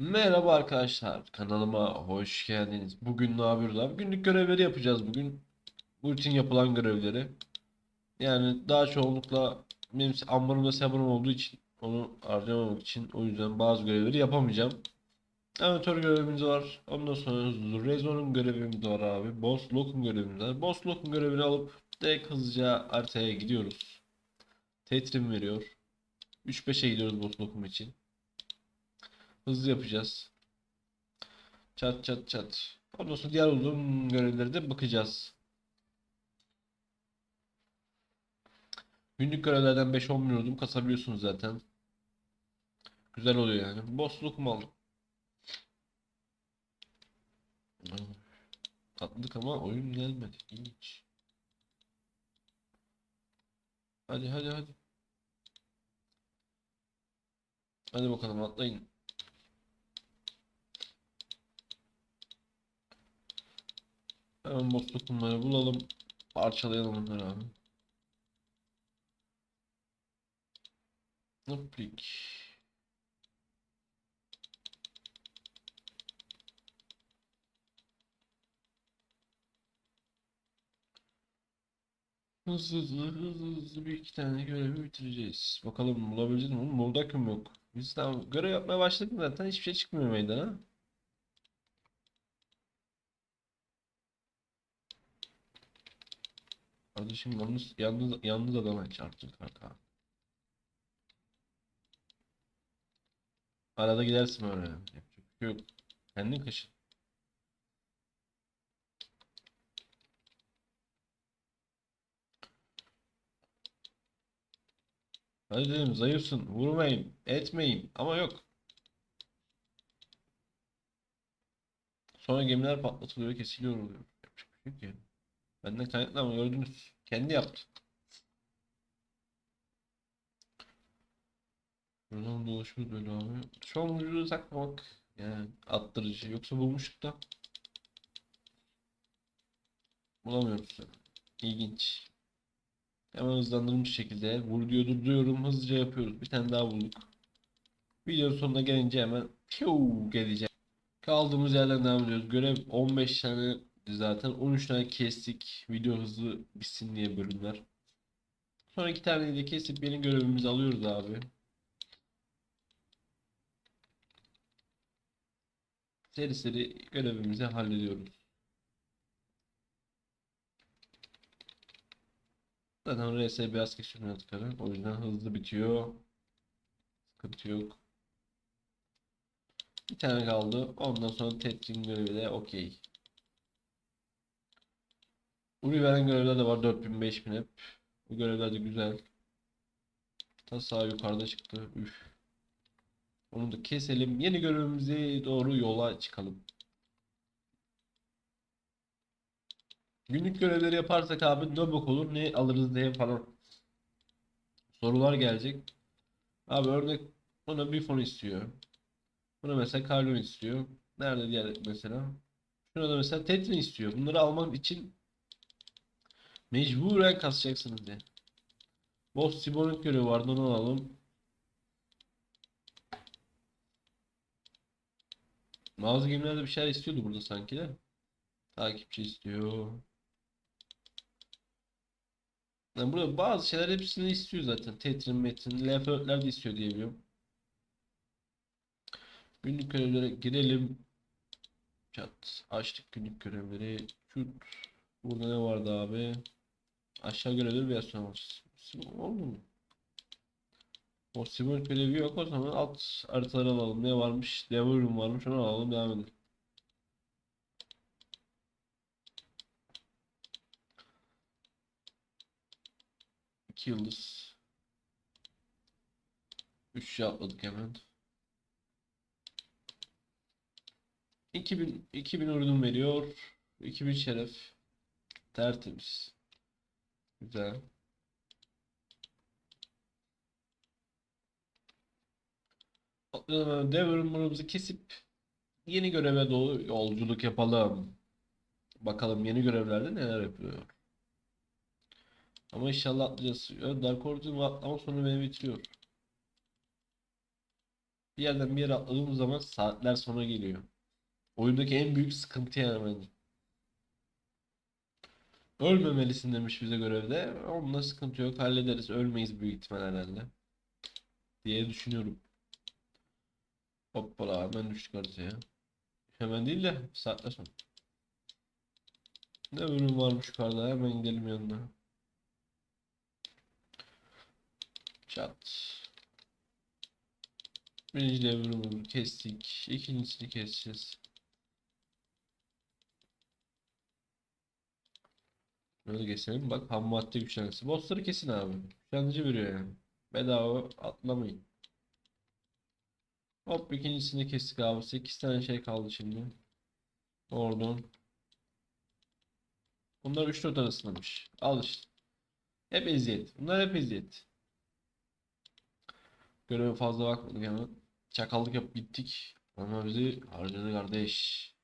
Merhaba arkadaşlar, kanalıma hoş geldiniz. Bugün ne yapıyoruz abi? Günlük görevleri yapacağız bugün. Rutin yapılan görevleri. Yani daha çoğunlukla benim ambarımda sabırım olduğu için onu harcamamak için o yüzden bazı görevleri yapamayacağım. Amatör görevimiz var. Ondan sonra Rezon'un görevimiz var abi. Boss Lock'un görevimiz var. Boss Lock'un görevini alıp direkt hızlıca haritaya gidiyoruz. Tetrim veriyor. 3-5'e gidiyoruz Boss Lock'um için. Hızlı yapacağız. Çat çat çat. Ondan diğer uzun görevlere de bakacağız. Günlük görevlerden 5-10 milyon kasabiliyorsunuz zaten. Güzel oluyor yani. Boss'luk mu aldım? Atladık ama oyun gelmedi. İlginç. Hadi hadi hadi. Hadi bakalım atlayın. Hemen boss bunları bulalım. Parçalayalım onları abi. Hoplik. Hızlı hızlı hızlı hızlı bir iki tane görevi bitireceğiz. Bakalım bulabileceğiz mi? Oğlum Buradakım yok. Biz tamam görev yapmaya başladık zaten hiçbir şey çıkmıyor meydana. Kardeşim yalnız, yalnız, yalnız adama çarptın kanka. Arada gidersin öyle. Yapacak şey yok. Kendin kaşın. Hadi dedim zayıfsın. Vurmayın. Etmeyin. Ama yok. Sonra gemiler patlatılıyor. Kesiliyor oluyor. Yapacak bir şey yani. Benden kaynaklı ama gördünüz. Kendi yaptı. Buradan dolaşıyoruz böyle abi. Şu an vücudu saklamak yani attırıcı. Yoksa bulmuştuk da bulamıyoruz. İlginç. Hemen hızlandırılmış şekilde vur diyor durduruyorum hızlıca yapıyoruz. Bir tane daha bulduk. Videonun sonuna gelince hemen piu geleceğim. Kaldığımız yerden devam ediyoruz. Görev 15 tane zaten 13 tane kestik. Video hızlı bitsin diye bölümler. Sonra iki taneyi de kesip yeni görevimizi alıyoruz abi. Seri seri görevimizi hallediyoruz. Zaten RS beyaz kesiyor yaratıkları. O yüzden hızlı bitiyor. Sıkıntı yok. Bir tane kaldı. Ondan sonra Tetrin görevi de okey. Uri veren görevler de var 4000 5000 hep. Bu görevler de güzel. Ta sağ yukarıda çıktı. Üf. Onu da keselim. Yeni görevimize doğru yola çıkalım. Günlük görevleri yaparsak abi ne bok olur ne alırız diye falan sorular gelecek. Abi örnek ona bir fon istiyor. Buna mesela Carlon istiyor. Nerede diğer mesela? Şuna da mesela Tetrin istiyor. Bunları almak için mecburen kasacaksınız diye. Boss Sibonik görevi vardı onu alalım. Bazı gemilerde bir şeyler istiyordu burada sanki de. Takipçi istiyor. Yani burada bazı şeyler hepsini istiyor zaten. Tetrin, Metin, Left de istiyor diye biliyorum. Günlük görevlere girelim. Çat. Açtık günlük görevleri. Şut. Burada ne vardı abi? Aşağı görevleri biraz sonra var. Oldu mu? O Simon görevi yok o zaman alt haritaları alalım. Ne varmış? Devrim varmış onu alalım devam edelim. İki yıldız. Üç şey atladık hemen. 2000 2000 ürün veriyor. 2000 şeref. Tertemiz. Güzel. Devrimlerimizi kesip yeni göreve doğru yolculuk yapalım. Bakalım yeni görevlerde neler yapıyor. Ama inşallah atlayacağız. Ya Dark Order'ın atlama sonu beni bitiriyor. Bir yerden bir yere atladığımız zaman saatler sonra geliyor. Oyundaki en büyük sıkıntı yani bence. Ölmemelisin demiş bize görevde. Onunla sıkıntı yok. Hallederiz. Ölmeyiz büyük ihtimal herhalde. Diye düşünüyorum. Hoppala hemen düştük haritaya. Hemen değil de saatler sonra. Ne bölüm varmış yukarıda hemen gidelim yanına. Çat. Birinci devrimimizi kestik. İkincisini keseceğiz. Böyle geçelim. Bak ham madde güçlenmesi. Bossları kesin abi. Güçlendirici veriyor yani. Bedava atlamayın. Hop ikincisini kestik abi. 8 tane şey kaldı şimdi. Oradan. Bunlar 3-4 arasındamış. Al işte. Hep eziyet. Bunlar hep eziyet. Göreve fazla bakmadık hemen. Çakallık yapıp gittik. Ama bizi harcadı kardeş.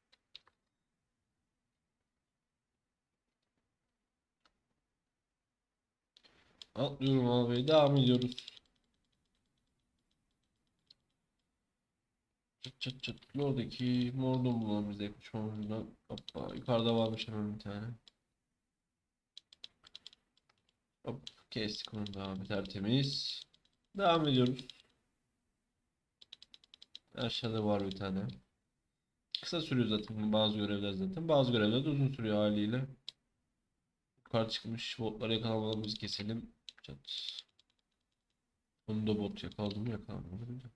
Atlıyorum abi. Devam ediyoruz. Çıt çıt çıt. Oradaki mordon bulalım biz de yapışmamızdan. Hoppa. Yukarıda varmış hemen bir tane. Hop. Kestik onu da abi. Tertemiz. Devam ediyoruz. Aşağıda var bir tane. Kısa sürüyor zaten bazı görevler zaten. Bazı görevler de uzun sürüyor haliyle. Yukarı çıkmış botları yakalamamızı keselim. Çat. Onu da bot yakaladım mı yakalamadım da.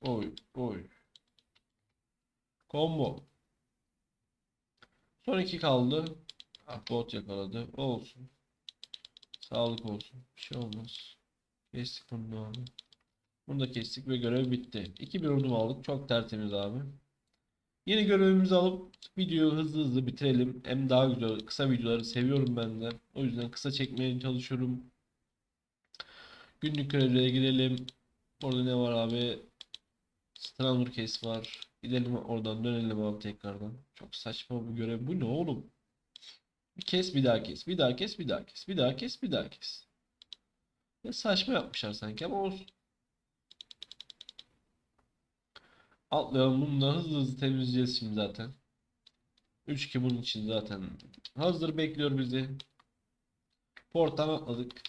Oy oy. Combo. Son iki kaldı. Ah, bot yakaladı. Olsun. Sağlık olsun. Bir şey olmaz. Kestik bunu abi. Bunu da kestik ve görev bitti. 2-1 ordum aldık. Çok tertemiz abi. Yeni görevimizi alıp videoyu hızlı hızlı bitirelim. Hem daha güzel kısa videoları seviyorum ben de. O yüzden kısa çekmeye çalışıyorum. Günlük görevlere gidelim. Orada ne var abi? Stranger Case var. Gidelim oradan dönelim abi tekrardan. Çok saçma bir görev. Bu ne oğlum? Bir kes bir daha kes. Bir daha kes bir daha kes. Bir daha kes bir daha kes. Ne saçma yapmışlar sanki ama olsun. Atlayalım bunu da hızlı hızlı temizleyeceğiz şimdi zaten. 3-2 bunun için zaten hazır bekliyor bizi. Porttan atladık.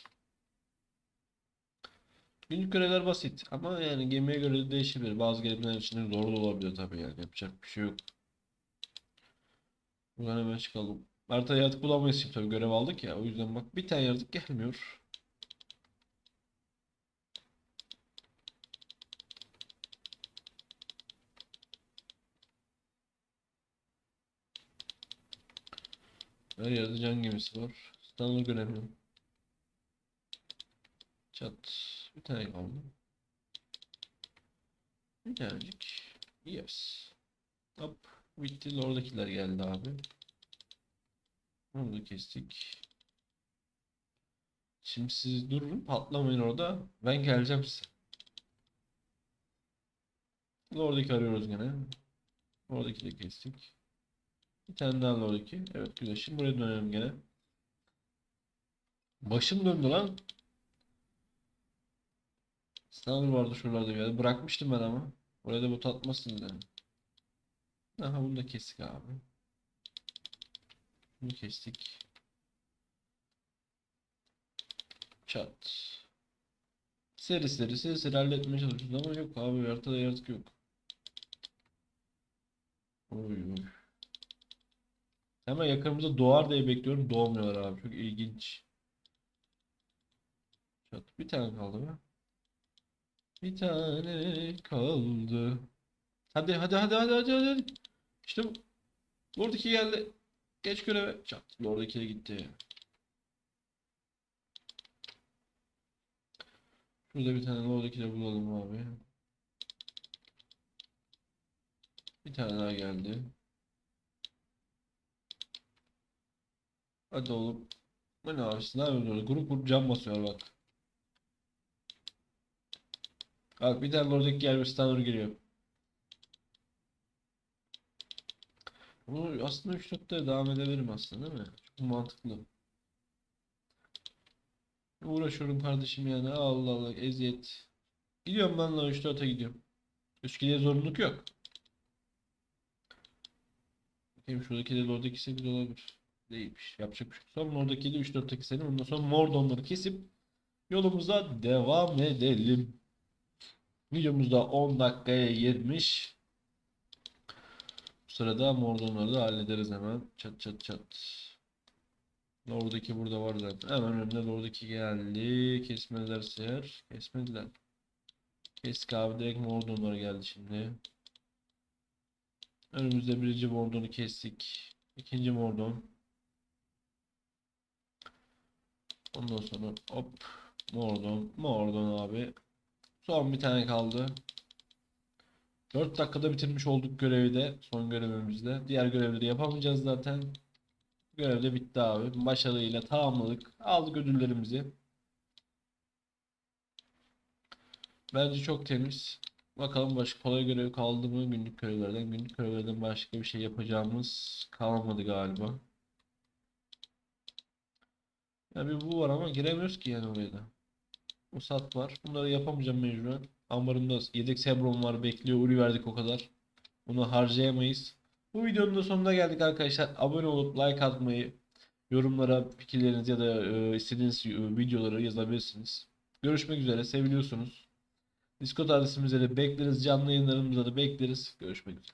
Günlük görevler basit ama yani gemiye göre de değişebilir. Bazı gemiler için zor da olabilir tabii yani yapacak bir şey yok. Buradan hemen çıkalım. Haritayı yaratık bulamayız şimdi tabii görev aldık ya o yüzden bak bir tane yaratık gelmiyor. Her yerde can gemisi var. Standı göremiyorum. Çat. Bir tane kaldı. Bir tanecik. Yes. Hop. Bitti. Oradakiler geldi abi. Onu da kestik. Şimdi siz durun. Patlamayın orada. Ben geleceğim size. Oradaki arıyoruz gene. Oradaki de kestik. Bir tane daha oradaki. Evet güzel. Şimdi buraya dönelim gene. Başım döndü lan. Sniper vardı şuralarda bir yerde. Bırakmıştım ben ama. Oraya da bot atmasın dedim. Aha bunu da kestik abi. Bunu kestik. Çat. Seri seri seri seri halletmeye çalışıyoruz ama yok abi haritada yaratık yok. Oy oy. Hemen yakınımızda doğar diye bekliyorum. Doğmuyorlar abi. Çok ilginç. Çat. Bir tane kaldı mı? Bir tane kaldı. Hadi hadi hadi hadi hadi hadi. İşte bu. Lord 2 geldi. Geç göreve. Çat. Lord 2 de gitti. Şurada bir tane Lord 2 de bulalım abi. Bir tane daha geldi. Hadi oğlum. Bu ne abi? Ne yapıyorsun? Grup grup cam basıyor bak. Bak bir tane oradaki gelmiş standart giriyor. Bunu aslında 3 noktaya devam edebilirim aslında değil mi? Çok mantıklı. Uğraşıyorum kardeşim yani. Allah Allah eziyet. Gidiyorum ben lan 3-4'e gidiyorum. 3 zorunluluk yok. Bakayım şuradaki de oradaki 8 olabilir. Değilmiş. Yapacak bir şey. yok. Oradaki de 3-4'teki senin. Ondan sonra Mordonları kesip yolumuza devam edelim. Videomuzda 10 dakikaya girmiş. Bu sırada Mordonları da hallederiz hemen. Çat çat çat. Oradaki burada var zaten. Hemen önümde oradaki geldi. Kesmediler seher. Kesmediler. Kestik abi direkt Mordonlar geldi şimdi. Önümüzde birinci Mordon'u kestik. İkinci Mordon. Ondan sonra hop Mordon. Mordon abi. Son bir tane kaldı. 4 dakikada bitirmiş olduk görevi de. Son görevimizde. Diğer görevleri yapamayacağız zaten. Görev de bitti abi. Başarıyla tamamladık. Aldık ödüllerimizi. Bence çok temiz. Bakalım başka kolay görev kaldı mı günlük görevlerden? Günlük görevlerden başka bir şey yapacağımız kalmadı galiba. Ya bir bu var ama giremiyoruz ki yani oraya da. O sat var. Bunları yapamayacağım mecburen. Ambarımda yedek Sebron var bekliyor. Uri verdik o kadar. Bunu harcayamayız. Bu videonun da sonuna geldik arkadaşlar. Abone olup like atmayı, yorumlara fikirlerinizi ya da e, istediğiniz e, videoları yazabilirsiniz. Görüşmek üzere. Seviliyorsunuz. Discord adresimizde de bekleriz. Canlı yayınlarımızda da bekleriz. Görüşmek üzere.